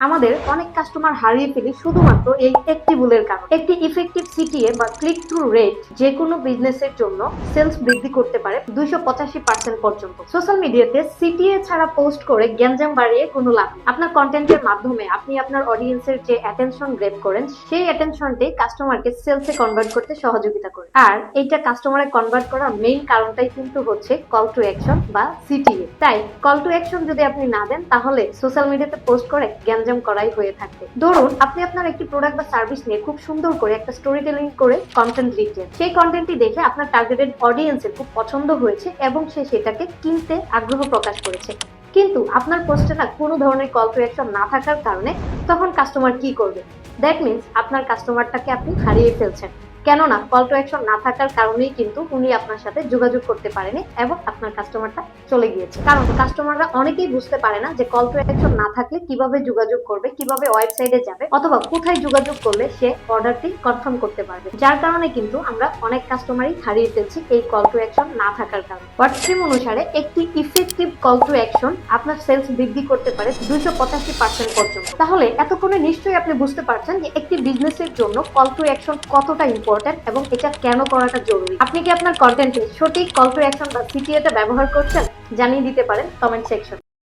আমাদের অনেক কাস্টমার হারিয়ে ফেলি শুধুমাত্র এই একটি ভুলের কারণে। একটি ইফেক্টিভ সিটিএ বা ক্লিক থ্রু রেট যে কোনো বিজনেসের জন্য সেলস বৃদ্ধি করতে পারে দুইশো পঁচাশি পার্সেন্ট পর্যন্ত। সোশ্যাল মিডিয়াতে সিটিএ ছাড়া পোস্ট করে গ্যাঞ্জাম বাড়িয়ে কোনো লাভ। আপনার কন্টেন্টের মাধ্যমে আপনি আপনার অডিয়েন্সের যে অ্যাটেনশন গ্রেপ করেন, সেই অ্যাটেনশনটি কাস্টমারকে সেলসে কনভার্ট করতে সহযোগিতা করে। আর এইটা কাস্টমারে কনভার্ট করার মেইন কারণটাই কিন্তু হচ্ছে কল টু অ্যাকশন বা সিটিএ তাই কল টু অ্যাকশন যদি আপনি না দেন, তাহলে সোশ্যাল মিডিয়াতে পোস্ট করে গ্যাঞ্জাম করাই হয়ে থাকে। ধরুন, আপনি আপনার একটি প্রোডাক্ট বা সার্ভিস নিয়ে খুব সুন্দর করে একটা স্টোরি টেলিং করে কন্টেন্ট লিখছেন সেই কন্টেন্টটি দেখে আপনার টার্গেটেড অডিয়েন্সের খুব পছন্দ হয়েছে এবং সে সেটাকে কিনতে আগ্রহ প্রকাশ করেছে। কিন্তু আপনার পোস্টে না কোনো ধরনের কল টু অ্যাকশন না থাকার কারণে তখন কাস্টমার কি করবে? দ্যাট মিনস আপনার কাস্টমারটাকে আপনি হারিয়ে ফেলছেন। কেননা কল টু অ্যাকশন না থাকার কারণেই কিন্তু উনি আপনার সাথে যোগাযোগ করতে পারেনি এবং আপনার কাস্টমারটা চলে গিয়েছে। কারণ কাস্টমাররা অনেকেই বুঝতে পারে না যে কল টু অ্যাকশন না থাকলে কীভাবে যোগাযোগ করবে, কীভাবে ওয়েবসাইটে যাবে অথবা কোথায় যোগাযোগ করলে সে অর্ডারটি কনফার্ম করতে পারবে। যার কারণে কিন্তু আমরা অনেক কাস্টমারই হারিয়ে ফেলছি এই কল টু অ্যাকশন না থাকার কারণে। হোয়াটসঅ্যাপ অনুসারে একটি ইফেক্টিভ কল টু অ্যাকশন আপনার সেলস বৃদ্ধি করতে পারে দুইশো পঁচাশি পার্সেন্ট পর্যন্ত। তাহলে এতক্ষণে নিশ্চয়ই আপনি বুঝতে পারছেন যে একটি বিজনেসের জন্য কল টু অ্যাকশন কতটা ইম্পর্টেন্ট এবং এটা কেন করাটা জরুরি। আপনি কি আপনার কন্টেন্টে সঠিক কল টু অ্যাকশন বা সিটিএটা ব্যবহার করছেন? জানিয়ে দিতে পারেন কমেন্ট সেকশন